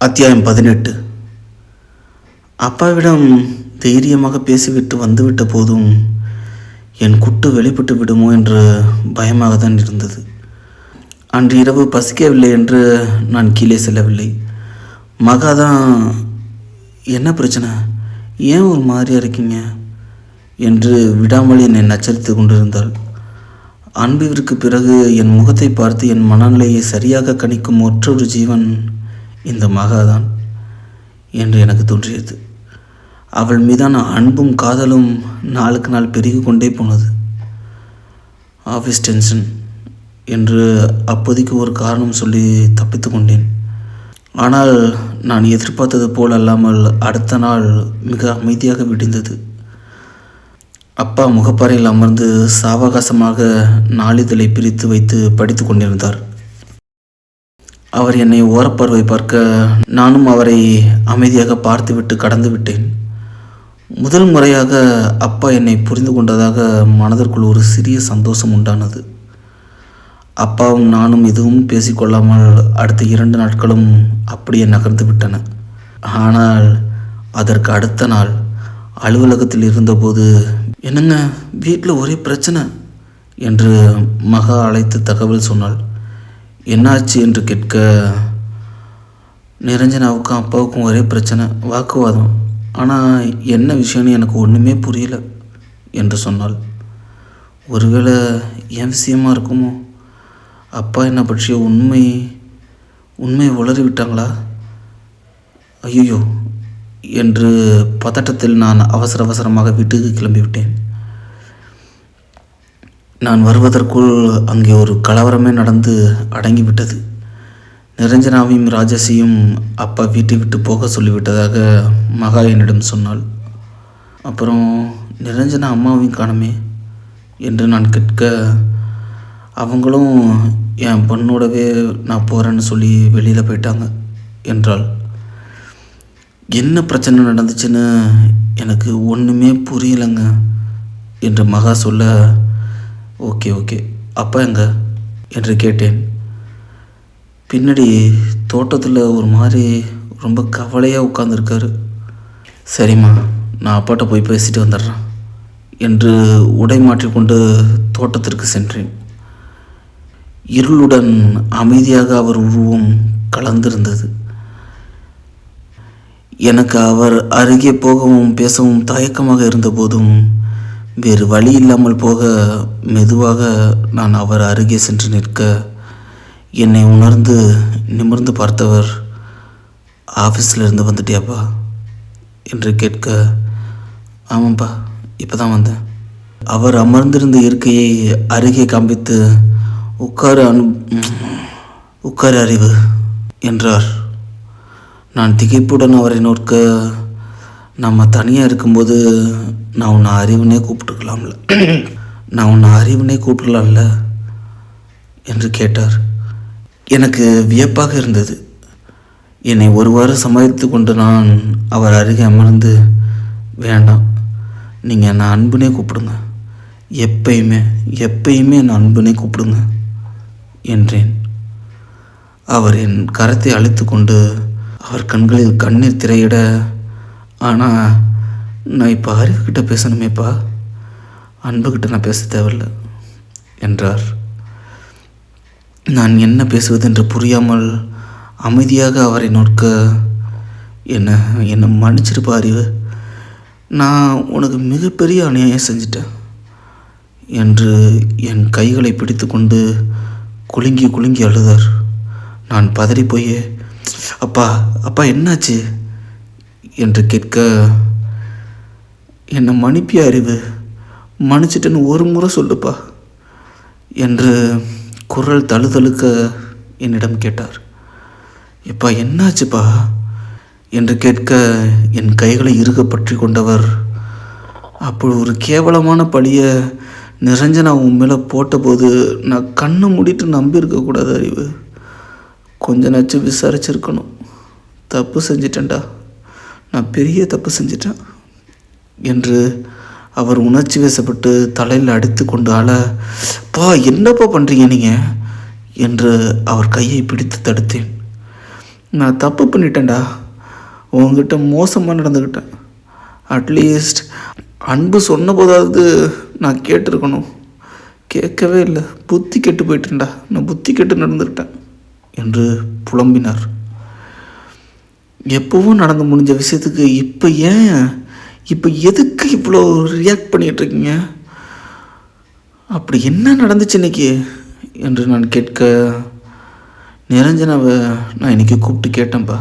அத்தியாயம் பதினெட்டு. அப்பாவிடம் தைரியமாக பேசிவிட்டு வந்துவிட்ட போதும் என் குட்டு வெளிப்பட்டு விடுமோ என்று பயமாக தான் இருந்தது. அன்று இரவு பசிக்கவில்லை என்று நான் கீழே செல்லவில்லை. மகா தான் என்ன பிரச்சனை? ஏன் ஒரு மாதிரியாக இருக்கீங்க? என்று விடாமல் என்னை நச்சரித்து கொண்டிருந்தாள். அன்பிற்கு பிறகு என் முகத்தை பார்த்து என் மனநிலையை சரியாக கணிக்கும் மற்றொரு ஜீவன் இந்த மகாதான் என்று எனக்கு தோன்றியது. அவள் மீதான அன்பும் காதலும் நாளுக்கு நாள் பெருகி கொண்டே போனது. ஆஃபீஸ் டென்ஷன் என்று அப்போதைக்கு ஒரு காரணம் சொல்லி தப்பித்து கொண்டேன். ஆனால் நான் எதிர்பார்த்தது போல் அல்லாமல் அடுத்த நாள் மிக அமைதியாக விடிந்தது. அப்பா முகப்பாறையில் அமர்ந்து சாவகாசமாக நாளிதழை பிரித்து வைத்து படித்து கொண்டிருந்தார். அவர் என்னை ஓரப்பார்வை பார்க்க நானும் அவரை அமைதியாக பார்த்துவிட்டு கடந்து விட்டேன் முதல் முறையாக அப்பா என்னை புரிந்து கொண்டதாக மனதிற்குள் ஒரு சிறிய சந்தோஷம் உண்டானது. அப்பாவும் நானும் எதுவும் பேசிக்கொள்ளாமல் அடுத்த இரண்டு நாட்களும் அப்படியே நகர்ந்து விட்டன. ஆனால் அதற்கு அடுத்த நாள் அலுவலகத்தில் இருந்தபோது என்னங்க வீட்டில் ஒரே பிரச்சனை? என்று மகா அழைத்து தகவல் சொன்னாள். என்னாச்சு என்று கேட்க நிரஞ்சனாவுக்கும் அப்பாவுக்கும் ஒரே பிரச்சனை வாக்குவாதம். ஆனால் என்ன விஷயம்னு எனக்கு ஒன்றுமே புரியல என்று சொன்னாள். ஒருவேளை என் விஷயமா இருக்குமோ? அப்பா என்னை பற்றிய உண்மை உண்மையை உளறி விட்டாங்களா? ஐயோ என்று பதட்டத்தில் நான் அவசர அவசரமாக வீட்டுக்கு கிளம்பிவிட்டேன் நான் வருவதற்குள் அங்கே ஒரு கலவரமே நடந்து அடங்கிவிட்டது. நிரஞ்சனாவையும் ராஜசியும் அப்பா வீட்டை விட்டு போக சொல்லிவிட்டதாக மகா என்னிடம் சொன்னாள். அப்புறம் நிரஞ்சனா அம்மாவையும் காணுமே என்று நான் கேட்க அவங்களும் என் பொண்ணோடவே நான் போகிறேன்னு சொல்லி வெளியில் போயிட்டாங்க என்றாள். என்ன பிரச்சனை நடந்துச்சுன்னு எனக்கு ஒன்றுமே புரியலைங்க என்று மகா சொல்ல ஓகே ஓகே. அப்பா எங்க? என்று கேட்டேன். பின்னாடி தோட்டத்தில் ஒரு மாதிரி ரொம்ப கவலையாக உட்காந்துருக்காரு சரிம்மா நான் அப்பாட்ட போய் பேசிட்டு வந்துடுறேன் என்று உடை மாற்றிக்கொண்டு தோட்டத்திற்கு சென்றேன். இருளுடன் அமைதியாக அவர் உருவம் கலந்திருந்தது. எனக்கு அவர் அருகே போகவும் பேசவும் தயக்கமாக இருந்தபோதும் வேறு வழி இல்லாமல் போக மெதுவாக நான் அவர் அருகே சென்று நிற்க என்னை உணர்ந்து நிமிர்ந்து பார்த்தவர் ஆஃபீஸில் இருந்து வந்துட்டியாப்பா? என்று கேட்க ஆமாம்ப்பா இப்போ தான் வந்தேன். அவர் அமர்ந்திருந்த இருக்கையை அருகே காண்பித்து உட்கார அனு உட்கார அறிவு என்றார். நான் திகைப்புடன் அவரை நோக்க நம்ம தனியாக இருக்கும்போது நான் உன்னை அறிவுனே கூப்பிட்டுக்கலாம்ல. நான் உன்னை அறிவுனே கூப்பிடலாம்ல என்று கேட்டார். எனக்கு வியப்பாக இருந்தது. என்னை ஒருவாறு சமாளித்து கொண்டு நான் அவர் அருகே அமர்ந்து வேண்டாம் நீங்கள் என்னை அன்புனே கூப்பிடுங்க. எப்பயுமே எப்பயுமே என்னை அன்புனே கூப்பிடுங்க என்றேன். அவர் என் கரத்தை அழைத்து கொண்டு அவர் கண்களில் கண்ணீர் திரையிட ஆனால் நான் இப்போ அறிவுக்கிட்ட பேசணுமேப்பா. அன்புக்கிட்ட நான் பேச தேவையில்ல என்றார். நான் என்ன பேசுவது என்று புரியாமல் அமைதியாக அவரை நோக்க என்ன என்னை மன்னிச்சிருப்பா அறிவு? நான் உனக்கு மிகப்பெரிய அநியாயம் செஞ்சிட்டேன் என்று என் கைகளை பிடித்துக்கொண்டு குலுங்கி குலுங்கி அழுதார். நான் பதறி போய் அப்பா அப்பா என்னாச்சு? என்று கேட்க என்னை மன்னிப்பிய அறிவு? மன்னிச்சிட்டேன்னு ஒரு முறை சொல்லுப்பா என்று குரல் தழுதழுக்க என்னிடம் கேட்டார். எப்பா என்னாச்சுப்பா? என்று கேட்க என் கைகளை இறுக பற்றி கொண்டவர் அப்படி ஒரு கேவலமான பழியை நிரஞ்சனா உன் மேலே போட்டபோது நான் கண்ணை மூடிட்டு நம்பியிருக்கக்கூடாது அறிவு. கொஞ்ச நச்சு விசாரிச்சிருக்கணும். தப்பு செஞ்சிட்டேன்டா. நான் பெரிய தப்பு செஞ்சிட்டேன் என்று அவர் உணர்ச்சி வசப்பட்டு தலையில் அடித்து கொண்டு ஆள பா என்னப்பா பண்ணுறீங்க நீங்கள் என்று அவர் கையை பிடித்து தடுத்தேன். நான் தப்பு பண்ணிட்டேன்டா. உங்ககிட்ட மோசமாக நடந்துக்கிட்டேன் அட்லீஸ்ட் அன்பு சொன்ன போதாவது நான் கேட்டிருக்கணும். கேட்கவே இல்லை. புத்தி கெட்டு போயிட்டேன்டா நான் புத்தி கெட்டு நடந்துக்கிட்டேன் என்று புலம்பினார். எப்பவும் நடந்து முடிஞ்ச விஷயத்துக்கு இப்போ ஏன்? இப்போ எதுக்கு இவ்வளோ ரியாக்ட் பண்ணிகிட்டு இருக்கீங்க? அப்படி என்ன நடந்துச்சு இன்னைக்கு? என்று நான் கேட்க நிரஞ்சனாவை நான் இன்னைக்கு கூப்பிட்டு கேட்டேன்ப்பா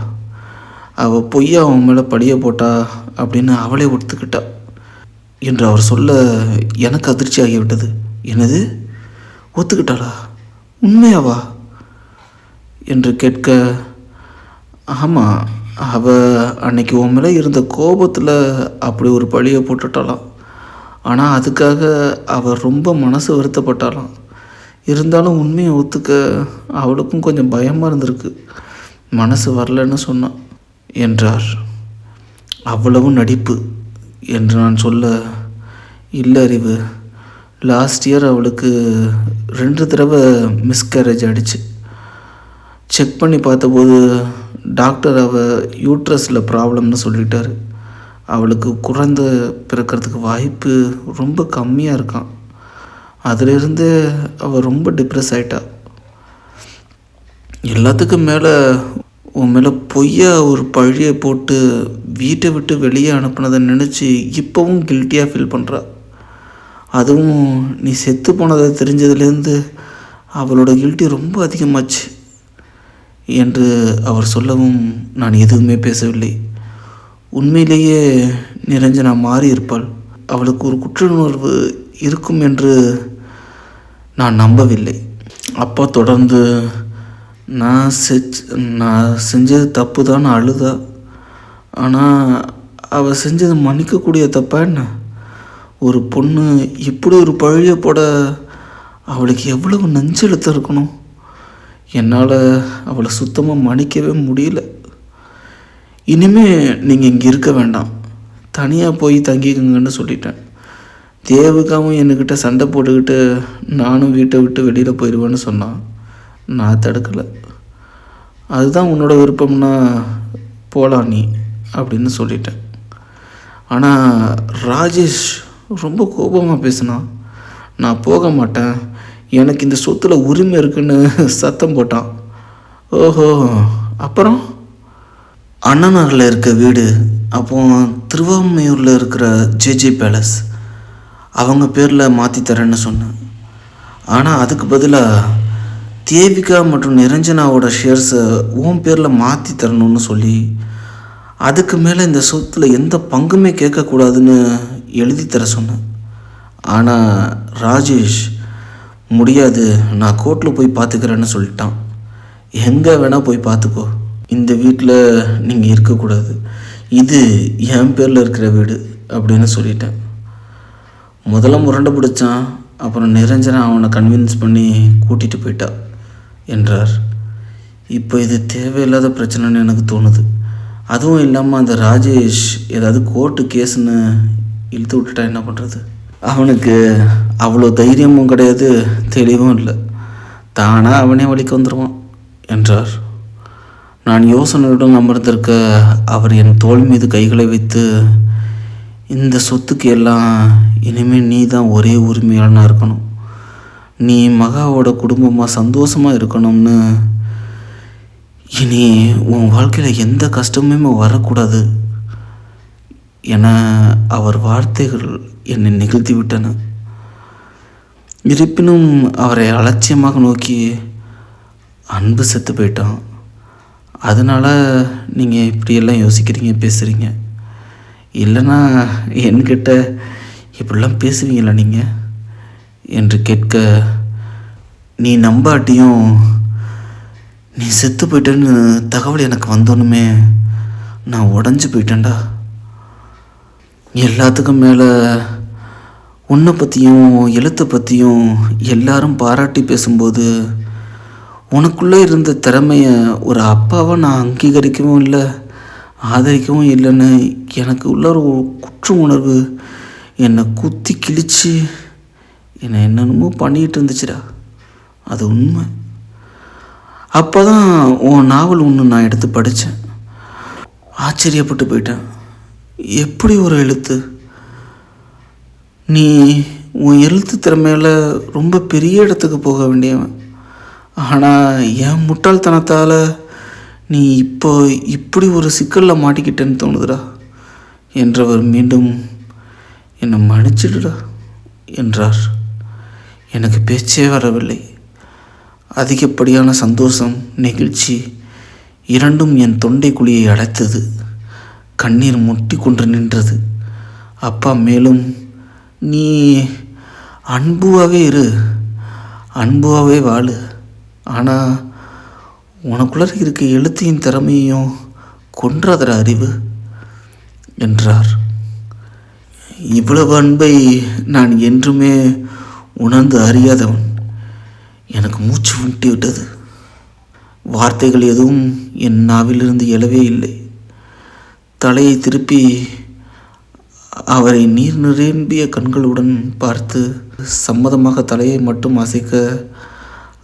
அவள் பொய்யா அவன் மேலே படிய போட்டா அப்படின்னு அவளே ஒத்துக்கிட்டா. என்று அவர் சொல்ல எனக்கு அதிர்ச்சி ஆகிவிட்டது. என்னது? ஒத்துக்கிட்டாளா? உண்மையாவா? என்று கேட்க ஆமாம் அவ அன்னைக்கு உன் மேலே இருந்த கோபத்தில் அப்படி ஒரு பழியை போட்டுட்டாலாம் ஆனால் அதுக்காக அவள் ரொம்ப மனசு வருத்தப்பட்டாலாம் இருந்தாலும் உண்மையை ஒத்துக்க அவளுக்கும் கொஞ்சம் பயமாக இருந்திருக்கு. மனசு வரலன்னு சொன்னான் என்றார். அவ்வளவும் நடிப்பு என்று நான் சொல்ல இல்லை அறிவு. லாஸ்ட் இயர் அவளுக்கு ரெண்டு தடவை மிஸ்கேரேஜ் ஆகிடுச்சு செக் பண்ணி பார்த்தபோது டாக்டர் அவள் யூட்ரஸில் ப்ராப்ளம்னு சொல்லிட்டாரு. அவளுக்கு குழந்தை பிறக்கிறதுக்கு வாய்ப்பு ரொம்ப கம்மியாக இருக்கான் அதிலிருந்து அவள் ரொம்ப டிப்ரெஸ் ஆகிட்டா எல்லாத்துக்கும் மேலே உன் மேலே பொய்யா ஒரு பழியை போட்டு வீட்டை விட்டு வெளியே அனுப்புனதை நினச்சி இப்போவும் கில்ட்டியாக ஃபீல் பண்ணுறா அதுவும் நீ செத்து போனதை தெரிஞ்சதுலேருந்து அவளோட கில்ட்டி ரொம்ப அதிகமாச்சு. என்று அவர் சொல்லவும் நான் எதுவுமே பேசவில்லை. உண்மையிலேயே நிரஞ்சனா மாறி இருப்பாள் அவளுக்கு ஒரு குற்றுணர்வு இருக்கும் என்று நான் நம்பவில்லை. அப்பா தொடர்ந்து நான் செச் நான் செஞ்சது தப்பு தான் அழுதா? ஆனால் அவள் செஞ்சது மன்னிக்கக்கூடிய தப்பா என்ன? ஒரு பொண்ணு இப்படி ஒரு பழைய போட அவளுக்கு எவ்வளவு நெஞ்செழுத்த இருக்கணும்? என்னால் அவளை சுத்தமாக மன்னிக்கவே முடியல. இனிமே நீங்கள் இங்கே இருக்க வேண்டாம். தனியாக போய் தங்கிக்கங்கன்னு சொல்லிட்டேன். தேவுக்காவும் என்கிட்ட சண்டை போட்டுக்கிட்டு நானும் வீட்டை விட்டு வெளியில் போயிடுவேன்னு சொன்னான். நான் தடுக்கலை. அதுதான் உன்னோட விருப்பம்னா போகலாம் நீ அப்படின்னு சொல்லிட்டேன். ஆனால் ராஜேஷ் ரொம்ப கோபமாக பேசினான். நான் போக மாட்டேன். எனக்கு இந்த சொத்தில் உரிமை இருக்குன்னு சத்தம் போட்டான். ஓஹோ அப்புறம்? அண்ணநகரில் இருக்க வீடு அப்போ திருவாமையூரில் இருக்கிற ஜேஜே பேலஸ். அவங்க பேரில் மாற்றி தரேன்னு சொன்னேன். ஆனால் அதுக்கு பதிலாக தேவிகா மற்றும் நிரஞ்சனாவோட ஷேர்ஸை உன் பேரில் மாற்றி தரணும்னு சொல்லி அதுக்கு மேலே இந்த சொத்தில் எந்த பங்குமே கேட்கக்கூடாதுன்னு எழுதி தர சொன்னேன். ஆனால் ராஜேஷ் முடியாது நான் கோர்ட்டில் போய் பார்த்துக்கிறேன்னு சொல்லிட்டான். எங்கே வேணால் போய் பார்த்துக்கோ இந்த வீட்டில் நீங்கள் இருக்கக்கூடாது. இது என் பேரில் இருக்கிற வீடு அப்படின்னு சொல்லிட்டேன். முதல்ல முரண்டை பிடிச்சான். அப்புறம் நிரஞ்சனா அவனை கன்வின்ஸ் பண்ணி கூட்டிகிட்டு போயிட்டா என்றார். இப்போ இது தேவையில்லாத பிரச்சனைன்னு எனக்கு தோணுது. அதுவும் இல்லாமல் அந்த ராஜேஷ் ஏதாவது கோர்ட்டு கேஸுன்னு இழுத்து விட்டுட்டா என்ன பண்ணுறது அவனுக்கு அவ்வளோ தைரியமும் கிடையாது தெளிவும் இல்லை. தானாக அவனே வழிக்கு வந்துடுவான் என்றார். நான் யோசனையுடன் அமர்ந்திருக்க அவர் என் தோள் மீது கைகளை வைத்து இந்த சொத்துக்கு எல்லாம் இனிமேல் நீ தான் ஒரே உரிமையாளனாக இருக்கணும். நீ மகாவோட குடும்பமாக சந்தோஷமாக இருக்கணும்னு இனி உன் வாழ்க்கையில் எந்த கஷ்டமுமே வரக்கூடாது. என அவர் வார்த்தைகள் என்னை நிகழ்த்திவிட்டன. இருப்பினும் அவரை அலட்சியமாக நோக்கி அன்பு செத்து போயிட்டான். அதனால் நீங்கள் இப்படியெல்லாம் யோசிக்கிறீங்க பேசுகிறீங்க இல்லைன்னா என்கிட்ட இப்படிலாம் பேசுவீங்களா நீங்கள் என்று கேட்க நீ நம்பாட்டியும் நீ செத்து போயிட்டேன்னு தகவல் எனக்கு வந்தோன்னுமே நான் உடஞ்சி போயிட்டேன்டா. எல்லாத்துக்கும் மேலே உன்னை பற்றியும் எழுத்தை பற்றியும் எல்லாரும் பாராட்டி பேசும்போது உனக்குள்ளே இருந்த திறமையை ஒரு அப்பாவை நான் அங்கீகரிக்கவும் இல்லை ஆதரிக்கவும் இல்லைன்னு எனக்கு உள்ள ஒரு குற்ற உணர்வு என்னை குத்தி கிழிச்சு என்னை என்னென்னமோ பண்ணிகிட்டு இருந்துச்சுடா. அது உண்மை. அப்போ தான் உன் நாவல் ஒன்று நான் எடுத்து படித்தேன் ஆச்சரியப்பட்டு போயிட்டேன். எப்படி ஒரு எழுத்து? நீ உன் எழுத்து திறமையில் ரொம்ப பெரிய இடத்துக்கு போக வேண்டியவன். ஆனால் என் முட்டாள்தனத்தால் நீ இப்போ இப்படி ஒரு சிக்கலில் மாட்டிக்கிட்டேன்னு தோணுதுடா. என்றவர் மீண்டும் என்னை மன்னிச்சிடுடா என்றார். எனக்கு பேச்சே வரவில்லை. அதிகப்படியான சந்தோஷம் நெகிழ்ச்சி இரண்டும் என் தொண்டை குழியை அடைத்தது. கண்ணீர் முட்டி கொண்டு நின்றது. அப்பா மேலும் நீ அன்புவாகவே இரு. அன்புவாகவே வாழு. ஆனால் உனக்குள்ள இருக்க எழுத்தையும் திறமையும் கொன்றாதர அறிவு என்றார். இவ்வளவு அன்பை நான் என்றுமே உணர்ந்து அறியாதவன். எனக்கு மூச்சு விட்டு விட்டது. வார்த்தைகள் எதுவும் என் நாவிலிருந்து எழவே இல்லை. தலையை திருப்பி அவரை நீர் நிரம்பிய கண்களுடன் பார்த்து சம்மதமாக தலையை மட்டும் அசைக்க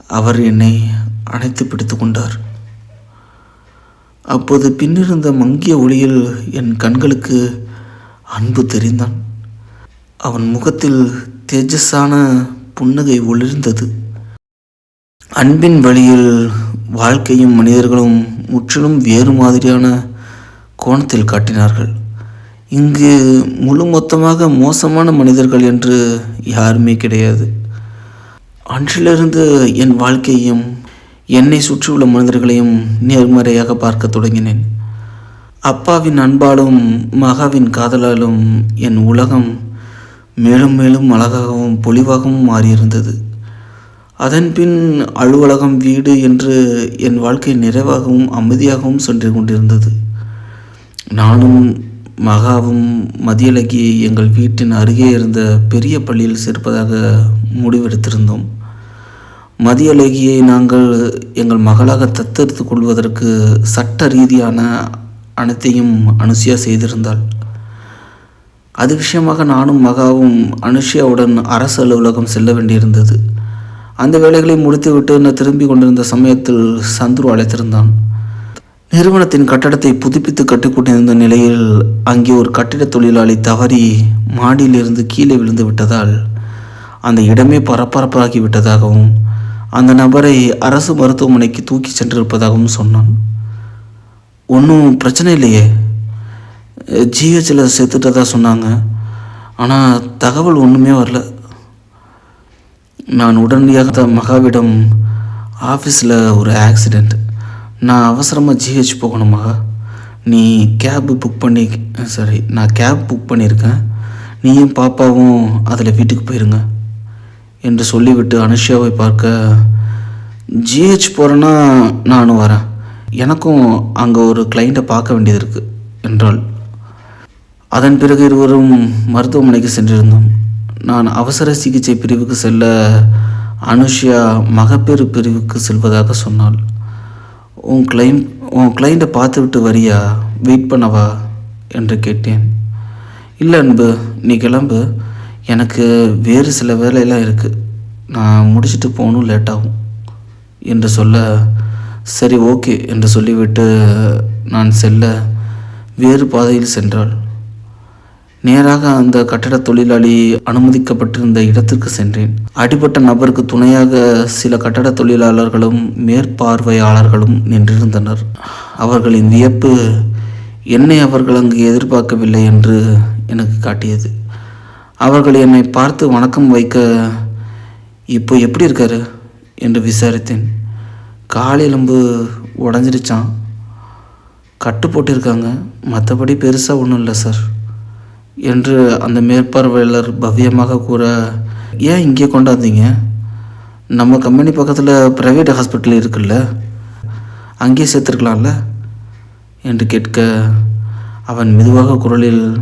அவர் என்னை அணைத்து பிடித்து கொண்டார். அப்போது பின்னிருந்த மங்கிய ஒளியில் என் கண்களுக்கு அன்பு தெரிந்தான். அவன் முகத்தில் தேஜஸான புன்னகை ஒளிர்ந்தது. அன்பின் வழியில் வாழ்க்கையும் மனிதர்களும் முற்றிலும் வேறு மாதிரியான கோணத்தில் காட்டினார்கள். இங்கு முழு மொத்தமாக மோசமான மனிதர்கள் என்று யாருமே கிடையாது. அன்றிலிருந்து என் வாழ்க்கையையும் என்னை சுற்றியுள்ள மனிதர்களையும் நேர்மறையாக பார்க்க தொடங்கினேன். அப்பாவின் அன்பாலும் மகாவின் காதலாலும் என் உலகம் மேலும் மேலும் அழகாகவும் பொலிவாகவும் மாறியிருந்தது. அதன்பின் அலுவலகம் வீடு என்று என் வாழ்க்கை நிறைவாகவும் அமைதியாகவும் சென்று கொண்டிருந்தது. நானும் மகாவும் மதியழகி எங்கள் வீட்டின் அருகே இருந்த பெரிய பள்ளியில் சேர்ப்பதாக முடிவெடுத்திருந்தோம். மதியழகியை நாங்கள் எங்கள் மகளாக தத்தெடுத்து கொள்வதற்கு சட்ட ரீதியான அனைத்தையும் அனுசியா செய்திருந்தாள். அது விஷயமாக நானும் மகாவும் அனுஷியாவுடன் அரசு அலுவலகம் செல்ல வேண்டியிருந்தது. அந்த வேலைகளை முடித்துவிட்டு நான் திரும்பி கொண்டிருந்த சமயத்தில் சந்துரு அழைத்திருந்தான். நிறுவனத்தின் கட்டடத்தை புதுப்பித்து கட்டிக்கொண்டிருந்த நிலையில் அங்கே ஒரு கட்டிட தொழிலாளி தவறி மாடியிலிருந்து கீழே விழுந்து விட்டதால் அந்த இடமே பரபரப்பாகி விட்டதாகவும் அந்த நபரை அரசு மருத்துவமனைக்கு தூக்கி சென்றிருப்பதாகவும் சொன்னான். ஒன்றும் பிரச்சனை இல்லையே. ஜிஹெச்சில் சேர்த்துட்டதா சொன்னாங்க. ஆனால் தகவல் ஒன்றுமே வரல. நான் உடனடியாக மகாவிடம் ஆஃபீஸில் ஒரு ஆக்சிடெண்ட் நான் அவசரமாக ஜிஹெச் போகணுமா நீ கேபு புக் பண்ணி சாரி நான் கேப் புக் பண்ணியிருக்கேன். நீயும் பாப்பாவும் அதில் வீட்டுக்கு போயிருங்க என்று சொல்லிவிட்டு அனுஷியாவை பார்க்க ஜிஹெச் போகிறேன்னா நானும் வரேன். எனக்கும் அங்கே ஒரு கிளைண்ட்டை பார்க்க வேண்டியது இருக்குது என்றாள். அதன் பிறகு இருவரும் மருத்துவமனைக்கு சென்றிருந்தோம். நான் அவசர சிகிச்சை பிரிவுக்கு செல்ல அனுஷியா மகப்பேறு பிரிவுக்கு செல்வதாக சொன்னாள். உன் கிளைம் உன் கிளைண்ட்டை பார்த்து விட்டு வரியா? வெயிட் பண்ணவா? என்று கேட்டேன். இல்லை அன்பு நீ கிளம்பு. எனக்கு வேறு சில வேலையெல்லாம் இருக்குது நான் முடிச்சுட்டு போகணும் லேட்டாகும் என்று சொல்ல சரி ஓகே என்று சொல்லிவிட்டு நான் செல்ல வேறு பாதையில் சென்றாள். நேராக அந்த கட்டட தொழிலாளி அனுமதிக்கப்பட்டிருந்த இடத்திற்கு சென்றேன். அடிபட்ட நபருக்கு துணையாக சில கட்டட தொழிலாளர்களும் மேற்பார்வையாளர்களும் நின்றிருந்தனர். அவர்களின் வியப்பு என்னை அவர்கள் அங்கு எதிர்பார்க்கவில்லை என்று எனக்கு காட்டியது. அவர்கள் என்னை பார்த்து வணக்கம் வைக்க இப்போ எப்படி இருக்காரு? என்று விசாரித்தேன். கால் எலும்பு உடஞ்சிருச்சான் கட்டு போட்டிருக்காங்க. மற்றபடி பெருசாக ஒன்றும் இல்லை சார். என்று அந்த மேற்பார்வையாளர் பவ்யமாக கூற ஏன் இங்கே கொண்டாந்தீங்க நம்ம கம்பெனி பக்கத்தில் ப்ரைவேட் ஹாஸ்பிட்டல் இருக்குல்ல அங்கேயே சேர்த்துருக்கலாம்ல? என்று கேட்க அவன் மெதுவாக குரலில்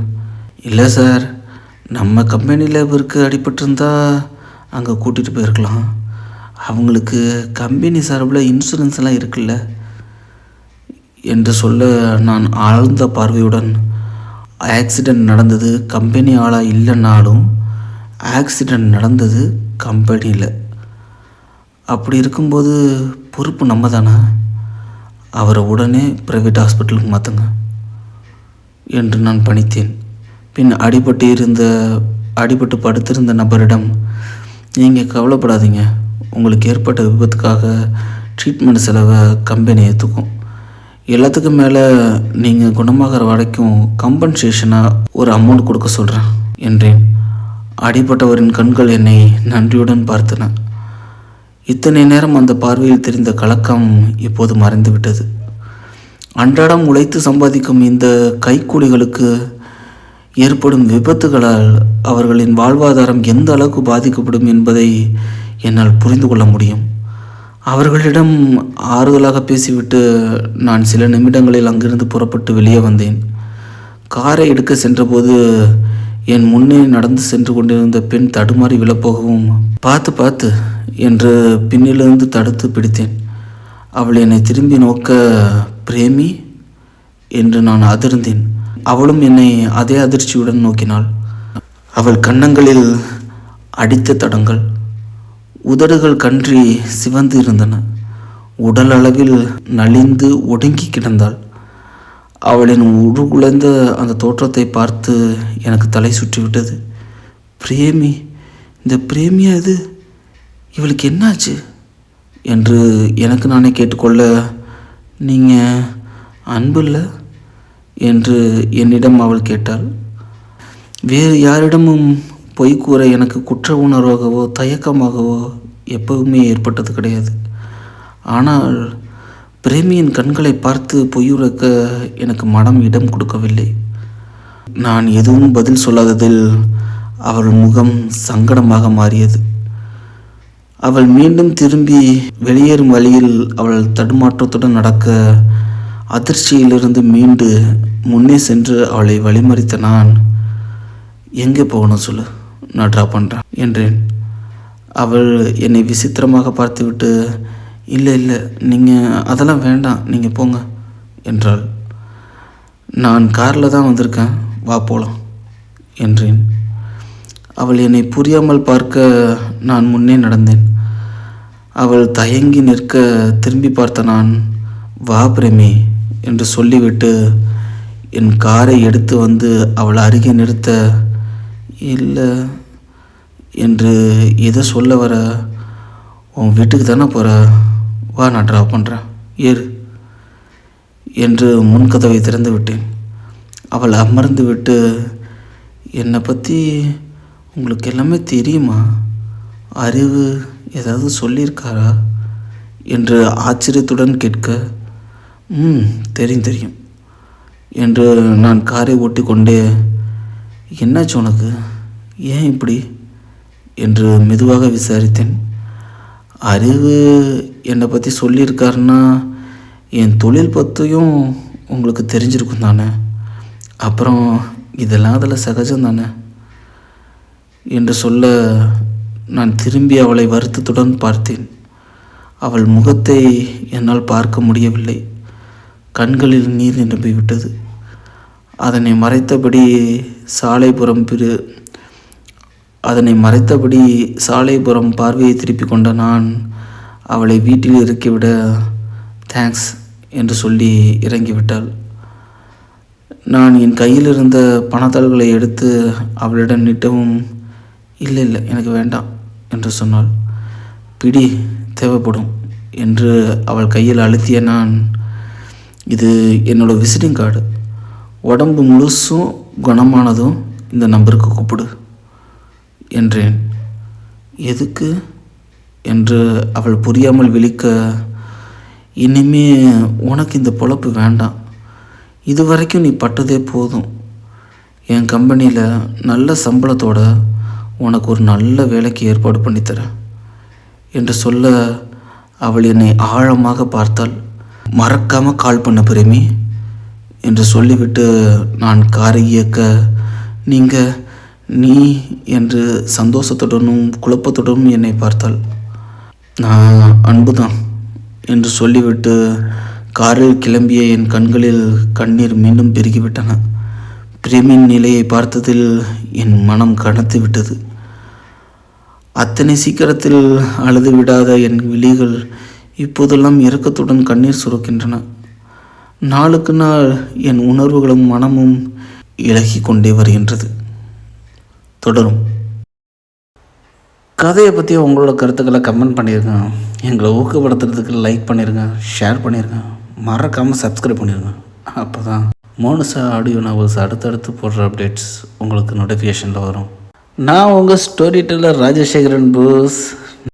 இல்லை சார் நம்ம கம்பெனியில் இவருக்கு அடிபட்டிருந்தா அங்கே கூட்டிகிட்டு போயிருக்கலாம். அவங்களுக்கு கம்பெனி சார்பில் இன்சூரன்ஸ் எல்லாம் இருக்குல்ல? என்று சொல்ல நான் ஆழ்ந்த பார்வையுடன் ஆக்சிடெண்ட் நடந்தது கம்பெனி ஆளாக இல்லைன்னாலும் ஆக்சிடெண்ட் நடந்தது கம்பெனியில். அப்படி இருக்கும்போது பொறுப்பு நம்ம தானே அவரை உடனே ப்ரைவேட் ஹாஸ்பிட்டலுக்கு மாற்றுங்க என்று நான் பணித்தேன். பின் அடிபட்டு இருந்த அடிபட்டு படுத்திருந்த நபரிடம் நீங்கள் கவலைப்படாதீங்க. உங்களுக்கு ஏற்பட்ட விபத்துக்காக ட்ரீட்மெண்ட் செலவை கம்பெனி ஏற்றுக்கும் எல்லாத்துக்கும் மேலே நீங்கள் குணமாகிற வரைக்கும் கம்பன்சேஷனாக ஒரு அமௌண்ட் கொடுக்க சொல்கிறேன் என்றேன். அடிபட்டவரின் கண்கள் என்னை நன்றியுடன் பார்த்தன. இத்தனை நேரம் அந்த பார்வையில் தெரிந்த கலக்கம் இப்போது மறைந்து விட்டது அன்றாடம் உழைத்து சம்பாதிக்கும் இந்த கைக்கூலிகளுக்கு ஏற்படும் விபத்துகளால் அவர்களின் வாழ்வாதாரம் எந்த அளவுக்கு பாதிக்கப்படும் என்பதை என்னால் புரிந்து கொள்ள முடியும். அவர்களிடம் ஆறுதலாக பேசிவிட்டு நான் சில நிமிடங்களில் அங்கிருந்து புறப்பட்டு வெளியே வந்தேன். காரை எடுக்க சென்றபோது என் முன்னே நடந்து சென்று கொண்டிருந்த பெண் தடுமாறி விழப்போகவும் பார்த்து பார்த்து என்று பின்னிலிருந்து தடுத்து பிடித்தேன். அவள் என்னை திரும்பி நோக்க பிரேமி என்று நான் அதிர்ந்தேன். அவளும் என்னை அதே அதிர்ச்சியுடன் நோக்கினாள். அவள் கன்னங்களில் அடித்த தடங்கள் உதடுகள் கன்றி சிவந்து இருந்தன. உடல் அளவில் நலிந்து ஒடுங்கி கிடந்தாள். அவளின் உருகுலைந்த அந்த தோற்றத்தை பார்த்து எனக்கு தலை சுற்றிவிட்டது பிரேமி இந்த பிரேமியா இது? இவளுக்கு என்னாச்சு? என்று எனக்கு நானே கேட்டுக்கொள்ள நீங்கள் அன்பு இல்லை? என்று என்னிடம் அவள் கேட்டாள். வேறு யாரிடமும் பொய் கூற எனக்கு குற்ற உணர்வாகவோ தயக்கமாகவோ எப்பவுமே ஏற்பட்டது கிடையாது. ஆனால் பிரேமியின் கண்களை பார்த்து பொய்யுரைக்க எனக்கு மனம் இடம் கொடுக்கவில்லை. நான் எதுவும் பதில் சொல்லாததில் அவள் முகம் சங்கடமாக மாறியது. அவள் மீண்டும் திரும்பி வெளியேறும் வழியில் அவள் தடுமாற்றத்துடன் நடக்க அதிர்ச்சியிலிருந்து மீண்டு முன்னே சென்று அவளை வழிமறித்த நான் எங்கே போகணும் சொல்லு? நான் ட்ரா பண்ணுறேன் என்றேன். அவள் என்னை விசித்திரமாக பார்த்துவிட்டு இல்லை இல்லை நீங்கள் அதெல்லாம் வேண்டாம் நீங்கள் போங்க என்றாள். நான் காரில் தான் வந்திருக்கேன் வா போகலாம் என்றேன். அவள் என்னை புரியாமல் பார்க்க நான் முன்னே நடந்தேன். அவள் தயங்கி நிற்க திரும்பி பார்த்த நான் வா பிரேமி என்று சொல்லிவிட்டு என் காரை எடுத்து வந்து அவள் அருகே நிறுத்த இல்லை என்று எதை சொல்ல வர உன் வீட்டுக்கு தானே போகிற வா நான் ட்ராப் பண்ணுறேன் ஏறு. என்று முன்கதவை திறந்து விட்டேன். அவள் அமர்ந்து விட்டு என்னை பற்றி உங்களுக்கு எல்லாமே தெரியுமா? அறிவு ஏதாவது சொல்லியிருக்காரா? என்று ஆச்சரியத்துடன் கேட்க ம் தெரியும் தெரியும். என்று நான் காரை ஓட்டி கொண்டே என்னாச்சு உனக்கு? ஏன் இப்படி? என்று மெதுவாக விசாரித்தேன். அறிவு என்னை பற்றி சொல்லியிருக்காருன்னா என் தொழில் பற்றியும் உங்களுக்கு தெரிஞ்சிருக்கும் தானே? அப்புறம் இதெல்லாம் அதில் சகஜம் தானே? என்று சொல்ல நான் திரும்பி அவளை வருத்தத்துடன் பார்த்தேன். அவள் முகத்தை என்னால் பார்க்க முடியவில்லை. கண்களில் நீர் நிரம்பிவிட்டது. அதனை மறைத்தபடி சாலைப்புறம் பிரு அதனை மறைத்தபடி சாலைபுறம் பார்வையை திருப்பி கொண்ட நான் அவளை வீட்டில் இறக்கிவிட தேங்க்ஸ் என்று சொல்லி இறங்கிவிட்டாள். நான் என் கையில் இருந்த பணத்தாள்களை எடுத்து அவளிடம் நீட்டவும் இல்லை இல்லை எனக்கு வேண்டாம் என்று சொன்னாள். பிடி தேவைப்படும் என்று அவள் கையில் அழுத்திய நான் இது என்னோடய விசிட்டிங் கார்டு. உடம்பு முழுசும் குணமானதும் இந்த நம்பருக்கு கூப்பிடு. என்றேன். எதுக்கு? என்று அவள் புரியாமல் விழிக்க இனிமே உனக்கு இந்த பொழப்பு வேண்டாம். இது வரைக்கும் நீ பட்டதே போதும். என் கம்பெனியில் நல்ல சம்பளத்தோட உனக்கு ஒரு நல்ல வேலைக்கு ஏற்பாடு பண்ணித்தரேன் என்று சொல்ல அவள் என்னை ஆழமாக பார்த்தாள். மறக்காமல் கால் பண்ண பிரேமி என்று சொல்லிவிட்டு நான் காரை இயக்க நீங்கள் நீ என்று சந்தோஷத்துடனும் குழப்பத்துடனும் என்னை பார்த்தாள். நான் அன்புதான் என்று சொல்லிவிட்டு காரில் கிளம்பிய என் கண்களில் கண்ணீர் மீண்டும் பெருகிவிட்டன. பிரேமின் நிலையை பார்த்ததில் என் மனம் கனத்து விட்டது. அத்தனை சீக்கிரத்தில் அழுது விடாத என் விழிகள் இப்போதெல்லாம் இரக்கத்துடன் கண்ணீர் சுரக்கின்றன. நாளுக்கு நாள் என் உணர்வுகளும் மனமும் இலகி கொண்டே வருகின்றது. தொடரும். கதையை பற்றி உங்களோட கருத்துக்களை கமெண்ட் பண்ணிடுங்க எங்களை ஊக்கப்படுத்துறதுக்கு லைக் பண்ணிடுங்க ஷேர் பண்ணிடுங்க மறக்காமல் சப்ஸ்கிரைப் பண்ணிடுங்க அப்போ தான் மோனுசா ஆடியோ நாவல்ஸ் அடுத்தடுத்து போடுற அப்டேட்ஸ் உங்களுக்கு நோட்டிஃபிகேஷனில் வரும். நான் உங்கள் ஸ்டோரி டெல்லர் ராஜசேகரன் போஸ்